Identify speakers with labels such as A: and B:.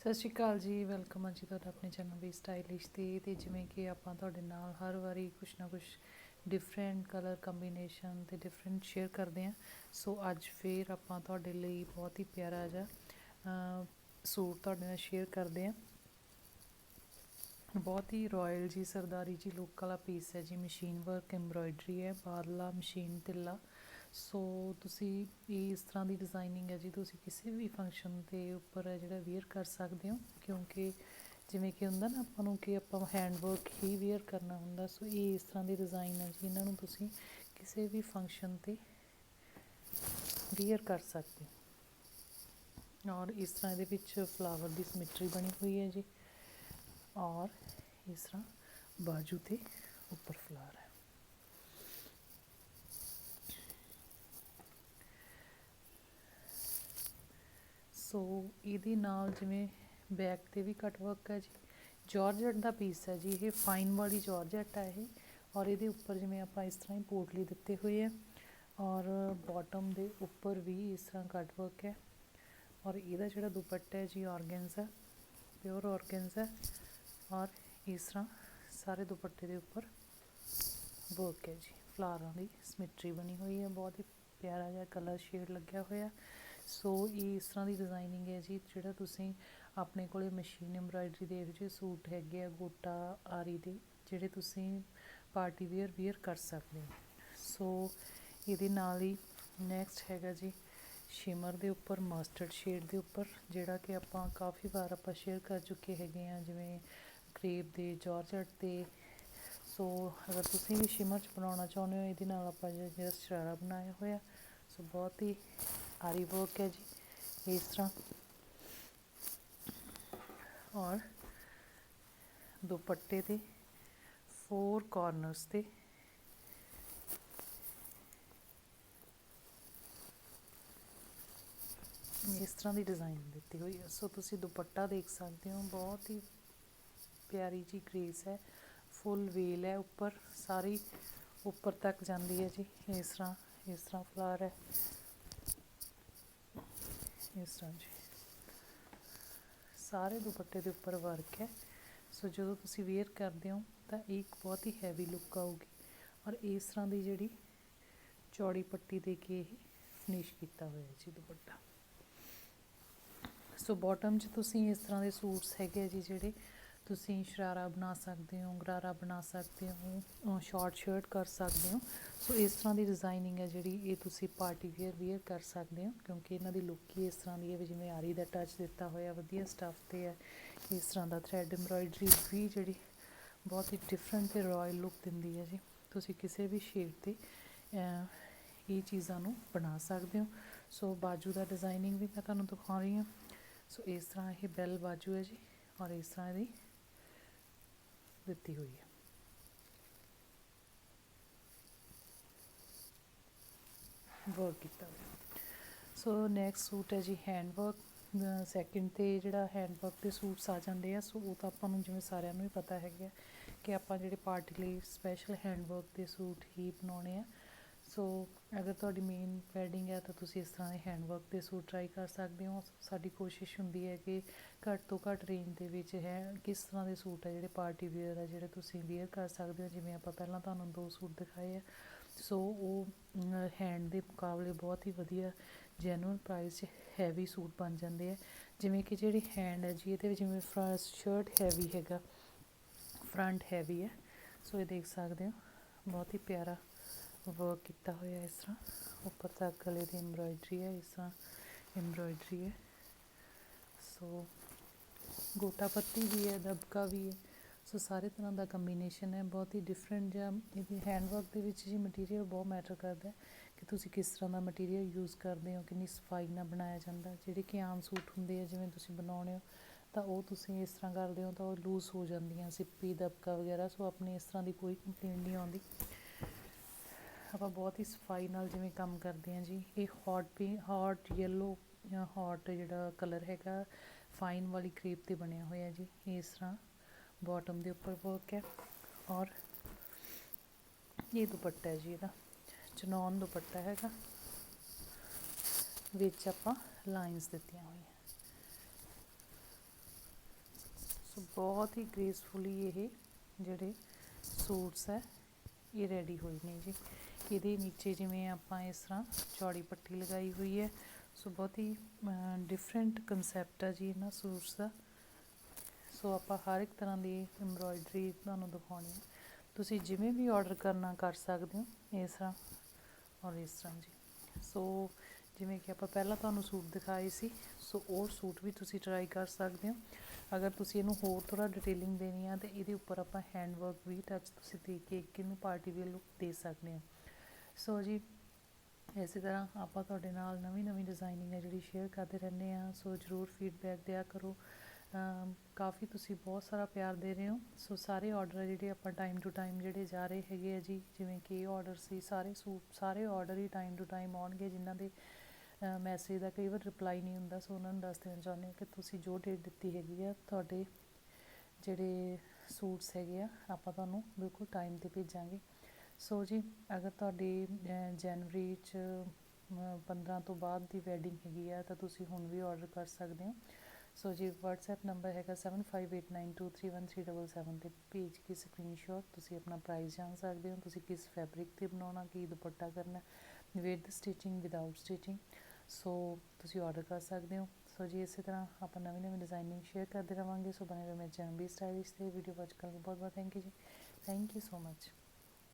A: ਸਤਿ ਸ਼੍ਰੀ ਅਕਾਲ ਜੀ ਵੈਲਕਮ ਆ ਜੀ ਤੁਹਾਡਾ ਆਪਣੇ ਚੈਨਲ ਵੀ ਸਟਾਈਲਿਸ਼ ਤੇ ਤੇ ਜਿਵੇਂ ਕਿ ਆਪਾਂ ਤੁਹਾਡੇ ਨਾਲ ਹਰ ਵਾਰੀ ਕੁਛ ਨਾ ਕੁਛ ਡਿਫਰੈਂਟ ਕਲਰ ਕੰਬੀਨੇਸ਼ਨ ਤੇ ਡਿਫਰੈਂਟ ਸ਼ੇਅਰ ਕਰਦੇ ਹਾਂ ਸੋ ਅੱਜ ਫੇਰ ਆਪਾਂ ਤੁਹਾਡੇ ਲਈ ਬਹੁਤ ਹੀ ਪਿਆਰਾ ਜਿਹਾ ਸੂਟ ਤੁਹਾਡੇ ਨਾਲ ਸ਼ੇਅਰ ਕਰਦੇ ਹਾਂ ਬਹੁਤ ਹੀ ਰਾਇਲ ਜੀ, ਸਰਦਾਰੀ ਜੀ ਲੁੱਕ ਵਾਲਾ ਪੀਸ ਹੈ ਜੀ ਮਸ਼ੀਨ ਵਰਕ ਐਮਬ੍ਰੋਇਡਰੀ ਹੈ, ਬਾਦਲਾ ਮਸ਼ੀਨ ਤਿੱਲਾ। ਸੋ ਤੁਸੀਂ ਇਹ ਇਸ ਤਰ੍ਹਾਂ ਦੀ ਡਿਜ਼ਾਈਨਿੰਗ ਹੈ ਜੀ, ਤੁਸੀਂ ਕਿਸੇ ਵੀ ਫੰਕਸ਼ਨ ਦੇ ਉੱਪਰ ਹੈ ਜਿਹੜਾ ਵੇਅਰ ਕਰ ਸਕਦੇ ਹੋ, ਕਿਉਂਕਿ ਜਿਵੇਂ ਕਿ ਹੁੰਦਾ ਨਾ ਆਪਾਂ ਨੂੰ ਕਿ ਆਪਾਂ ਹੈਂਡ ਵਰਕ ਹੀ ਵੇਅਰ ਕਰਨਾ ਹੁੰਦਾ, ਸੋ ਇਹ ਇਸ ਤਰ੍ਹਾਂ ਦੀ ਡਿਜ਼ਾਈਨ ਹੈ ਜੀ, ਇਹਨਾਂ ਨੂੰ ਤੁਸੀਂ ਕਿਸੇ ਵੀ ਫੰਕਸ਼ਨ ਤੇ ਵੇਅਰ ਕਰ ਸਕਦੇ ਹੋ। ਔਰ ਇਸ ਤਰ੍ਹਾਂ ਇਹਦੇ ਵਿੱਚ ਫਲਾਵਰ ਦੀ ਸਿਮਟਰੀ ਬਣੀ ਹੋਈ ਹੈ ਜੀ, ਔਰ ਇਸ ਤਰ੍ਹਾਂ ਬਾਜੂ ਤੇ ਉੱਪਰ ਫਲਾਰ ਹੈ। ਸੋ ਇਹਦੇ ਨਾਲ ਜਿਵੇਂ ਬੈਕ ਤੇ ਵੀ ਕਟ ਵਰਕ ਹੈ ਜੀ। ਜਾਰਜਟ ਦਾ ਪੀਸ ਹੈ ਜੀ, ਇਹ ਫਾਈਨ ਵਾਲੀ ਜਾਰਜਟ ਹੈ ਇਹ। ਔਰ ਇਹਦੇ ਉੱਪਰ ਜਿਵੇਂ ਆਪਾਂ ਇਸ ਤਰ੍ਹਾਂ ਹੀ ਪੋਟਲੀ ਦਿੱਤੇ ਹੋਏ ਆ ਔਰ ਬਾਟਮ ਦੇ ਉੱਪਰ ਵੀ ਇਸ ਤਰ੍ਹਾਂ ਕਟ ਵਰਕ ਹੈ। ਔਰ ਇਹਦਾ ਜਿਹੜਾ ਦੁਪੱਟਾ ਹੈ ਜੀ ਆਰਗੈਂਜ਼ਾ ਪਿਓਰ ਆਰਗੈਂਜ਼ਾ ਔਰ ਇਸ ਤਰ੍ਹਾਂ ਸਾਰੇ ਦੁਪੱਟੇ ਦੇ ਉੱਪਰ ਵਰਕ ਹੈ ਜੀ। ਫਲਾਰਾਂ ਦੀ ਸਿਮਟਰੀ ਬਣੀ ਹੋਈ ਹੈ, ਬਹੁਤ ਹੀ ਪਿਆਰਾ ਜਿਹਾ ਕਲਰ ਸ਼ੇਡ ਲੱਗਿਆ ਹੋਇਆ। ਸੋ ਇਹ ਇਸ ਤਰ੍ਹਾਂ ਦੀ ਡਿਜ਼ਾਈਨਿੰਗ ਹੈ ਜੀ, ਜਿਹੜਾ ਤੁਸੀਂ ਆਪਣੇ ਕੋਲੇ ਮਸ਼ੀਨ ਐਮਬ੍ਰਾਇਡਰੀ ਦੇ ਇਹੋ ਜਿਹੇ ਸੂਟ ਹੈਗੇ ਆ, ਗੋਟਾ, ਆਰੀ ਦੇ, ਜਿਹੜੇ ਤੁਸੀਂ ਪਾਰਟੀ ਵੇਅਰ ਵੇਅਰ ਕਰ ਸਕਦੇ ਹੋ। ਸੋ ਇਹਦੇ ਨਾਲ ਹੀ ਨੈਕਸਟ ਹੈਗਾ ਜੀ ਸ਼ਿਮਰ ਦੇ ਉੱਪਰ ਮਸਟਰਡ ਸ਼ੇਡ ਦੇ ਉੱਪਰ, ਜਿਹੜਾ ਕਿ ਆਪਾਂ ਕਾਫੀ ਵਾਰ ਆਪਾਂ ਸ਼ੇਅਰ ਕਰ ਚੁੱਕੇ ਹੈਗੇ ਆ, ਜਿਵੇਂ ਕ੍ਰੇਪ ਦੇ ਜਾਰਜਟ ਦੇ। ਸੋ ਅਗਰ ਤੁਸੀਂ ਵੀ ਸ਼ਿਮਰ ਚ ਬਣਾਉਣਾ ਚਾਹੁੰਦੇ ਹੋ, ਇਹਦੇ ਨਾਲ ਆਪਾਂ ਜਿਹੜਾ ਸ਼ਰਾਰਾ ਬਣਾਇਆ ਹੋਇਆ, ਸੋ ਬਹੁਤ ਹੀ ਆਰੀ ਵਰਕ ਹੈ ਜੀ, ਇਸ ਤਰ੍ਹਾਂ। ਔਰ ਦੁਪੱਟੇ ਦੇ ਫੋਰ ਕਾਰਨਰਸ ਤੇ ਇਸ ਤਰ੍ਹਾਂ ਦੀ ਡਿਜ਼ਾਈਨ ਦਿੱਤੀ ਹੋਈ ਹੈ। ਸੋ ਤੁਸੀਂ ਦੁਪੱਟਾ ਦੇਖ ਸਕਦੇ ਹੋ, ਬਹੁਤ ਹੀ ਪਿਆਰੀ ਜੀ ਗ੍ਰੇਸ ਹੈ ਫੁੱਲ ਵੇਲ ਹੈ, ਉੱਪਰ ਸਾਰੀ, ਉੱਪਰ ਤੱਕ ਜਾਂਦੀ ਹੈ ਜੀ, ਇਸ ਤਰ੍ਹਾਂ ਇਸ ਤਰ੍ਹਾਂ ਫਲਾਰ ਹੈ। ਇਸ ਤਰ੍ਹਾਂ ਜੀ ਸਾਰੇ ਦੁਪੱਟੇ ਦੇ ਉੱਪਰ ਵਰਕ ਹੈ। ਸੋ ਜਦੋਂ ਤੁਸੀਂ ਵੇਅਰ ਕਰਦੇ ਹੋ, ਤਾਂ ਇਹ ਇੱਕ ਬਹੁਤ ਹੀ ਹੈਵੀ ਲੁੱਕ ਆਊਗੀ ਔਰ ਇਸ ਤਰ੍ਹਾਂ ਦੀ ਜਿਹੜੀ ਚੌੜੀ ਪੱਟੀ ਦੇ ਕੇ ਇਹ ਫਿਨਿਸ਼ ਕੀਤਾ ਹੋਇਆ ਜੀ ਦੁਪੱਟਾ। ਸੋ ਬਾਟਮ 'ਚ ਤੁਸੀਂ ਇਸ ਤਰ੍ਹਾਂ ਦੇ ਸੂਟਸ ਹੈਗੇ ਆ ਜੀ ਜਿਹੜੇ ਤੁਸੀਂ ਸ਼ਰਾਰਾ ਬਣਾ ਸਕਦੇ ਹੋ ਗਰਾਰਾ ਬਣਾ ਸਕਦੇ ਹੋ ਸ਼ਾਰਟ ਸ਼ਰਟ ਕਰ ਸਕਦੇ ਹੋ। ਸੋ ਇਸ ਤਰ੍ਹਾਂ ਦੀ ਡਿਜ਼ਾਈਨਿੰਗ ਹੈ ਜਿਹੜੀ ਇਹ ਤੁਸੀਂ ਪਾਰਟੀ ਵੇਅਰ ਵੇਅਰ ਕਰ ਸਕਦੇ ਹੋ, ਕਿਉਂਕਿ ਇਹਨਾਂ ਦੀ ਲੁੱਕ ਹੀ ਇਸ ਤਰ੍ਹਾਂ ਦੀ ਹੈ ਵੀ ਜਿਵੇਂ ਆਰੀ ਦਾ ਟੱਚ ਦਿੱਤਾ ਹੋਇਆ, ਵਧੀਆ ਸਟੱਫ ਤੇ ਹੈ। ਇਸ ਤਰ੍ਹਾਂ ਦਾ ਥਰੈਡ ਐਮਬ੍ਰਾਇਡਰੀ ਵੀ ਜਿਹੜੀ ਬਹੁਤ ਹੀ ਡਿਫਰੈਂਟ ਤੇ ਰਾਇਲ ਲੁੱਕ ਦਿੰਦੀ ਹੈ ਜੀ। ਤੁਸੀਂ ਕਿਸੇ ਵੀ ਸ਼ੇਡ ਤੇ ਇਹ ਚੀਜ਼ਾਂ ਨੂੰ ਬਣਾ ਸਕਦੇ ਹੋ। ਸੋ ਬਾਜੂ ਦਾ ਡਿਜ਼ਾਈਨਿੰਗ ਵੀ ਮੈਂ ਤੁਹਾਨੂੰ ਦਿਖਾ ਰਹੀ ਹਾਂ। ਸੋ ਇਸ ਤਰ੍ਹਾਂ ਇਹ ਬੈਲ ਬਾਜੂ ਹੈ ਜੀ ਔਰ ਇਸ ਤਰ੍ਹਾਂ ਇਹਦੀ ਦਿੱਤੀ ਹੋਈ ਹੈ। ਵਰਕ ਕੀਤਾ ਸੋ ਨੈਕਸਟ ਸੂਟ ਹੈ ਜੀ ਹੈਂਡ ਵਰਕ ਸੈਕਿੰਡ ਤੇ ਜਿਹੜਾ ਹੈਂਡ ਵਰਕ ਦੇ ਸੂਟਸ ਆ ਜਾਂਦੇ ਆ ਸੋ ਉਹ ਤਾਂ ਆਪਾਂ ਨੂੰ ਜਿਵੇਂ ਸਾਰਿਆਂ ਨੂੰ ਹੀ ਪਤਾ ਹੈਗਾ ਕਿ ਆਪਾਂ ਜਿਹੜੇ ਪਾਰਟੀ ਲਈ ਸਪੈਸ਼ਲ ਹੈਂਡ ਵਰਕ ਦੇ ਸੂਟ ਹੀ ਬਣਾਉਣੇ ਆ। ਸੋ ਅਗਰ ਤੁਹਾਡੀ ਮੇਨ ਵੈਡਿੰਗ ਹੈ ਤਾਂ ਤੁਸੀਂ ਇਸ ਤਰ੍ਹਾਂ ਦੇ ਹੈਂਡ ਵਰਕ ਦੇ ਸੂਟ ਟਰਾਈ ਕਰ ਸਕਦੇ ਹੋ। ਸਾਡੀ ਕੋਸ਼ਿਸ਼ ਹੁੰਦੀ ਹੈ ਕਿ ਘੱਟ ਤੋਂ ਘੱਟ ਰੇਂਜ ਦੇ ਵਿੱਚ ਹੈ, ਕਿਸ ਤਰ੍ਹਾਂ ਦੇ ਸੂਟ ਹੈ ਜਿਹੜੇ ਪਾਰਟੀ ਵੇਅਰ ਆ ਜਿਹੜੇ ਤੁਸੀਂ ਵੇਅਰ ਕਰ ਸਕਦੇ ਹੋ। ਜਿਵੇਂ ਆਪਾਂ ਪਹਿਲਾਂ ਤੁਹਾਨੂੰ ਦੋ ਸੂਟ ਦਿਖਾਏ ਆ। ਸੋ ਉਹ ਹੈਂਡ ਦੇ ਮੁਕਾਬਲੇ ਬਹੁਤ ਹੀ ਵਧੀਆ ਜੈਨੂਅਲ ਪ੍ਰਾਈਸ 'ਚ ਹੈਵੀ ਸੂਟ ਬਣ ਜਾਂਦੇ ਆ। ਜਿਵੇਂ ਕਿ ਜਿਹੜੀ ਹੈਂਡ ਹੈ ਜੀ, ਇਹਦੇ ਵਿੱਚ ਜਿਵੇਂ ਫਰੰਟ ਸ਼ਰਟ ਹੈਵੀ ਹੈਗਾ ਫਰੰਟ ਹੈਵੀ ਹੈ। ਸੋ ਇਹ ਦੇਖ ਸਕਦੇ ਹੋ, ਬਹੁਤ ਹੀ ਪਿਆਰਾ ਵਰਕ ਕੀਤਾ ਹੋਇਆ ਇਸ ਤਰ੍ਹਾਂ ਉੱਪਰ ਤੱਕ ਗਲੇ ਦੀ ਐਮਬ੍ਰਾਇਡਰੀ ਹੈ ਇਸ ਤਰ੍ਹਾਂ ਐਮਬ੍ਰਾਇਡਰੀ ਹੈ ਸੋ ਗੋਟਾ ਪੱਤੀ ਵੀ ਹੈ ਦਬਕਾ ਵੀ ਹੈ ਸੋ ਸਾਰੇ ਤਰ੍ਹਾਂ ਦਾ ਕੰਬੀਨੇਸ਼ਨ ਹੈ ਬਹੁਤ ਹੀ ਡਿਫਰੈਂਟ ਜਿਹਾ ਇਹਦੀ ਹੈਂਡਵਰਕ ਦੇ ਵਿੱਚ ਜੀ ਮਟੀਰੀਅਲ ਬਹੁਤ ਮੈਟਰ ਕਰਦਾ ਕਿ ਤੁਸੀਂ ਕਿਸ ਤਰ੍ਹਾਂ ਦਾ ਮਟੀਰੀਅਲ ਯੂਜ਼ ਕਰਦੇ ਹੋ ਕਿੰਨੀ ਸਫ਼ਾਈ ਨਾਲ ਬਣਾਇਆ ਜਾਂਦਾ ਜਿਹੜੇ ਕਿ ਆਮ ਸੂਟ ਹੁੰਦੇ ਆ ਜਿਵੇਂ ਤੁਸੀਂ ਬਣਾਉਣੇ ਹੋ ਤਾਂ ਉਹ ਤੁਸੀਂ ਇਸ ਤਰ੍ਹਾਂ ਕਰਦੇ ਹੋ ਤਾਂ ਉਹ ਲੂਜ਼ ਹੋ ਜਾਂਦੀਆਂ ਸਿੱਪੀ ਦਬਕਾ ਵਗੈਰਾ ਸੋ ਆਪਣੀ ਇਸ ਤਰ੍ਹਾਂ ਦੀ ਕੋਈ ਕੰਪਲੇਂਟ ਨਹੀਂ ਆਉਂਦੀ ਆਪਾਂ ਬਹੁਤ ਹੀ ਸਫ਼ਾਈ ਨਾਲ ਜਿਵੇਂ ਕੰਮ ਕਰਦੇ ਹਾਂ ਜੀ, ਇਹ ਹੌਟ ਪੀ ਹੌਟ ਯੈਲੋ ਜਾਂ ਹੌਟ ਜਿਹੜਾ ਕਲਰ ਹੈਗਾ ਫਾਈਨ ਵਾਲੀ ਕ੍ਰੇਪ ਤੇ ਬਣਿਆ ਹੋਇਆ ਜੀ, ਇਸ ਤਰ੍ਹਾਂ ਬਾਟਮ ਦੇ ਉੱਪਰ ਵਰਕ ਹੈ ਔਰ ਇਹ ਦੁਪੱਟਾ ਹੈ ਜੀ ਇਹਦਾ, ਚਨੌਨ ਦੁਪੱਟਾ ਹੈਗਾ, ਵਿੱਚ ਆਪਾਂ ਲਾਈਨਸ ਦਿੱਤੀਆਂ ਹੋਈਆਂ। ਸੋ ਬਹੁਤ ਹੀ ਗ੍ਰੇਸਫੁਲੀ ਇਹ ਜਿਹੜੇ ਸੂਟਸ ਹੈ, ਇਹ ਰੈਡੀ ਹੋਏ ਨੇ ਜੀ। ਇਹਦੇ ਨੀਚੇ ਜਿਵੇਂ ਆਪਾਂ ਇਸ ਤਰ੍ਹਾਂ ਚੌੜੀ ਪੱਟੀ ਲਗਾਈ ਹੋਈ ਹੈ। ਸੋ ਬਹੁਤ ਹੀ ਡਿਫਰੈਂਟ ਕਨਸੈਪਟ ਹੈ ਜੀ ਇਹਨਾਂ ਸੂਟਸ ਦਾ। ਸੋ ਆਪਾਂ ਹਰ ਇੱਕ ਤਰ੍ਹਾਂ ਦੀ ਐਮਬ੍ਰੋਇਡਰੀ ਤੁਹਾਨੂੰ ਦਿਖਾਉਣੀ ਹੈ। ਤੁਸੀਂ ਜਿਵੇਂ ਵੀ ਆਰਡਰ ਕਰਨਾ ਕਰ ਸਕਦੇ ਹੋ, ਇਸ ਤਰ੍ਹਾਂ ਔਰ ਇਸ ਤਰ੍ਹਾਂ ਜੀ। ਸੋ ਜਿਵੇਂ ਕਿ ਆਪਾਂ ਪਹਿਲਾਂ ਤੁਹਾਨੂੰ ਸੂਟ ਦਿਖਾਏ ਸੀ, ਸੋ ਉਹ ਸੂਟ ਵੀ ਤੁਸੀਂ ਟਰਾਈ ਕਰ ਸਕਦੇ ਹੋ। ਅਗਰ ਤੁਸੀਂ ਇਹਨੂੰ ਹੋਰ ਥੋੜਾ ਡਿਟੇਲਿੰਗ ਦੇਣੀ ਆ, ਤੇ ਇਹਦੇ ਉੱਪਰ ਆਪਾਂ ਹੈਂਡ ਵਰਕ ਵੀ ਟੱਚ ਤੁਸੀਂ ਦੇ ਕੇ ਇੱਕ ਇਹਨੂੰ ਪਾਰਟੀ ਵੇਅਰ ਲੁੱਕ ਦੇ ਸਕਦੇ ਹੋ। ਸੋ ਜੀ, ਇਸੇ ਤਰ੍ਹਾਂ ਆਪਾਂ ਤੁਹਾਡੇ ਨਾਲ ਨਵੀਂ ਨਵੀਂ ਡਿਜ਼ਾਈਨਿੰਗ ਹੈ ਜਿਹੜੀ ਸ਼ੇਅਰ ਕਰਦੇ ਰਹਿੰਦੇ ਆ ਸੋ ਜਰੂਰ ਫੀਡਬੈਕ ਦਿਆ ਕਰੋ। ਕਾਫੀ ਤੁਸੀਂ ਬਹੁਤ ਸਾਰਾ ਪਿਆਰ ਦੇ ਰਹੇ ਹੋ। ਸੋ ਸਾਰੇ ਆਰਡਰ ਜਿਹੜੇ ਆਪਾਂ ਟਾਈਮ ਟੂ ਟਾਈਮ ਜਿਹੜੇ ਜਾ ਰਹੇ ਹੈਗੇ ਆ ਜੀ, ਜਿਵੇਂ ਕਿ ਇਹ ਆਰਡਰ ਸੀ, ਸਾਰੇ ਸੂਟ, ਸਾਰੇ ਆਰਡਰ ਹੀ ਟਾਈਮ ਟੂ ਟਾਈਮ ਆਉਣਗੇ, ਜਿਨ੍ਹਾਂ ਦੇ ਮੈਸੇਜ ਦਾ ਕਈ ਵਾਰ ਰਿਪਲਾਈ ਨਹੀਂ ਹੁੰਦਾ। ਸੋ ਉਹਨਾਂ ਨੂੰ ਦੱਸ ਦੇਣਾ ਚਾਹੁੰਦੇ ਹਾਂ ਕਿ ਤੁਸੀਂ ਜੋ ਡੇਟ ਦਿੱਤੀ ਹੈਗੀ ਆ, ਤੁਹਾਡੇ ਜਿਹੜੇ ਸੂਟਸ ਹੈਗੇ ਆ, ਆਪਾਂ ਤੁਹਾਨੂੰ ਬਿਲਕੁਲ ਟਾਈਮ ਤੇ ਭੇਜਾਂਗੇ। ਸੋ ਜੀ ਅਗਰ ਤੁਹਾਡੀ ਜਨਵਰੀ ਚ ਅ, 15 ਤੋਂ ਬਾਅਦ ਦੀ ਵੈਡਿੰਗ ਹੈਗੀ ਆ ਤਾਂ ਤੁਸੀਂ ਹੁਣ ਵੀ ਆਰਡਰ ਕਰ ਸਕਦੇ ਹੋ। ਸੋ ਜੀ WhatsApp ਨੰਬਰ ਹੈਗਾ 7589231377 ਤੇ ਭੇਜ ਕੇ ਸਕਰੀਨਸ਼ਾਟ ਤੁਸੀਂ ਆਪਣਾ ਪ੍ਰਾਈਸ ਜਾਣ ਸਕਦੇ ਹੋ ਤੁਸੀਂ ਕਿਸ ਫੈਬਰਿਕ ਤੇ ਬਣਾਉਣਾ ਕੀ ਦੁਪੱਟਾ ਕਰਨਾ with stitching without stitching so ਤੁਸੀਂ ਆਰਡਰ ਕਰ ਸਕਦੇ ਹੋ। ਸੋ ਜੀ ਇਸੇ ਤਰ੍ਹਾਂ ਆਪਾਂ ਨਵੀਂ ਨਵੀਂ ਡਿਜ਼ਾਈਨਿੰਗ ਸ਼ੇਅਰ ਕਰਦੇ ਰਵਾਂਗੇ। ਸੋ ਬਣੇ ਰਹੋ ਮੇਰੇ ਚੈਨਲ ਵੀ ਸਟਾਈਲਿਸ਼ ਤੇ ਵੀਡੀਓ ਵਾਚ ਕਰਨ ਲਈ ਬਹੁਤ ਬਹੁਤ ਥੈਂਕ ਯੂ ਜੀ। Thank you so much